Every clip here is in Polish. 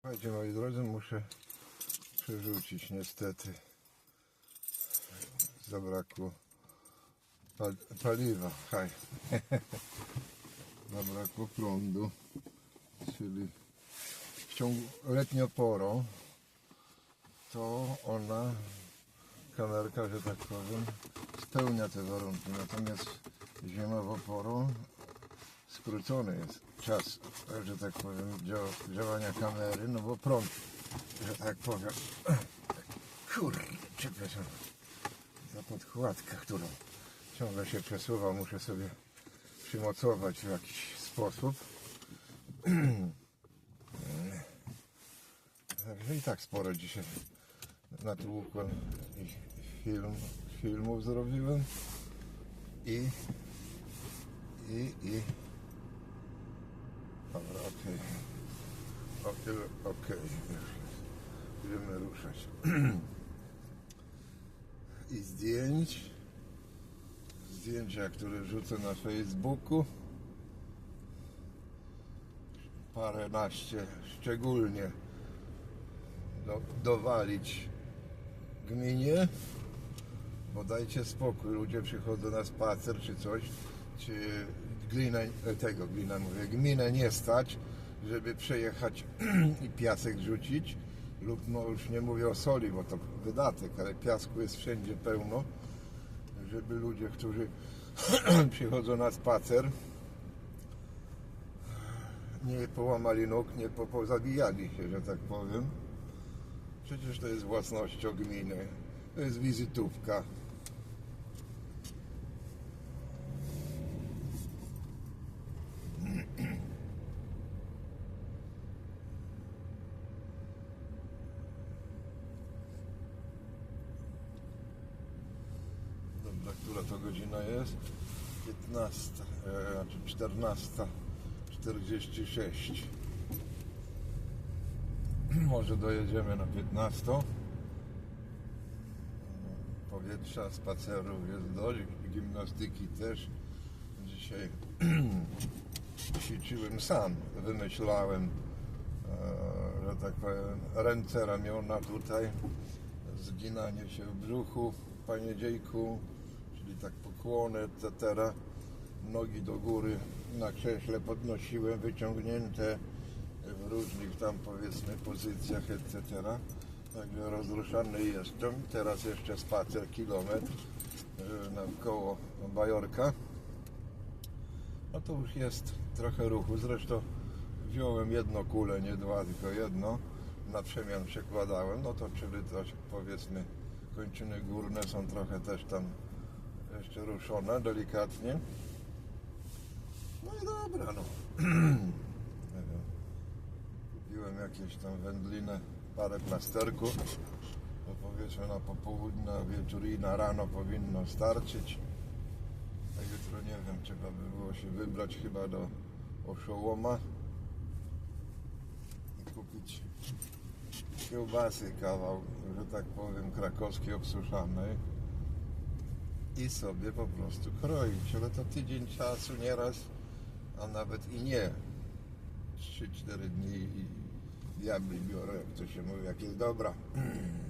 Słuchajcie moi drodzy, muszę przerzucić niestety. Zabrakło pal paliwa. Haj. Zabrakło prądu. Czyli w ciągu letnią porą to ona, kamerka, że tak powiem, spełnia te warunki. Natomiast zimową porą skrócony jest czas, że tak powiem, dzia- działania kamery, no bo prąd, że tak powiem, kurde, przepraszam, za podkładkę, którą ciągle się przesuwa, muszę sobie przymocować w jakiś sposób. Także i tak sporo dzisiaj natłukłem i film, filmów zrobiłem. I i i Dobra, okej. Okej, okej. Będziemy ruszać. I zdjęć. Zdjęcia, które wrzucę na Facebooku. Paręnaście szczególnie do, dowalić gminie. Bo dajcie spokój, ludzie przychodzą na spacer czy coś, czy glinę, e, tego glina mówię, gminę nie stać, żeby przejechać i piasek rzucić, lub no już nie mówię o soli, bo to wydatek, ale piasku jest wszędzie pełno, żeby ludzie, którzy przychodzą na spacer, nie połamali nóg, nie po- pozabijali się, że tak powiem. Przecież to jest własnością gminy, to jest wizytówka. Dobra, która to godzina jest? 15, e, znaczy 14, 46. Może dojedziemy na 15. Powietrza, spacerów jest dość, gimnastyki też. Dzisiaj ćwiczyłem sam, wymyślałem, e, że tak powiem, ręce, ramiona tutaj, zginanie się w brzuchu, paniedziejku, czyli tak pokłony, etc. Nogi do góry na krześle podnosiłem, wyciągnięte w różnych tam powiedzmy pozycjach, etc. Także rozruszany jestem. Teraz jeszcze spacer kilometr e, naokoło Bajorka. No to już jest trochę ruchu. Zresztą wziąłem jedno kulę, nie dwa, tylko jedno. Na przemian przekładałem. No to czyli to powiedzmy kończyny górne są trochę też tam jeszcze ruszone delikatnie. No i dobra, no. Kupiłem jakieś tam wędlinę, parę plasterków. To powiedzmy na popołudnie, wieczór i na rano powinno starczyć. A jutro nie wiem, trzeba by było się wybrać chyba do Oszołoma i kupić kiełbasy kawał, że tak powiem, krakowskiej obsuszanej i sobie po prostu kroić, ale to tydzień czasu nieraz, a nawet i nie. 3-4 dni i diabli biorę, jak to się mówi, jak jest dobra.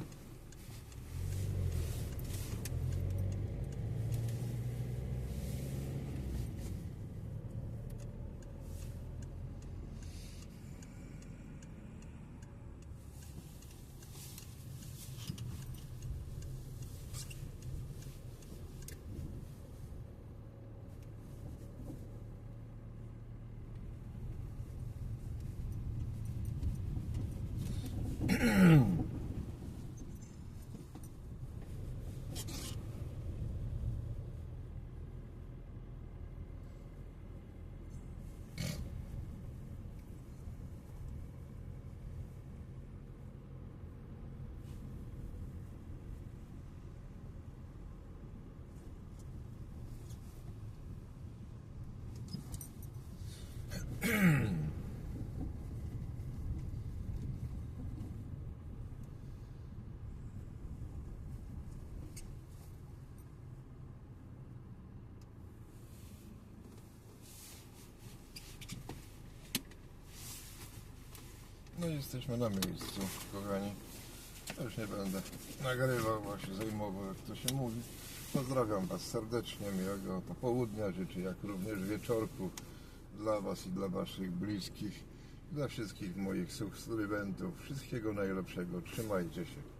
jesteśmy na miejscu, kochani. Już nie będę nagrywał, właśnie zajmował, jak to się mówi. Pozdrawiam Was serdecznie, miłego popołudnia życzę, jak również wieczorku dla Was i dla Waszych bliskich, dla wszystkich moich subskrybentów. Wszystkiego najlepszego, trzymajcie się.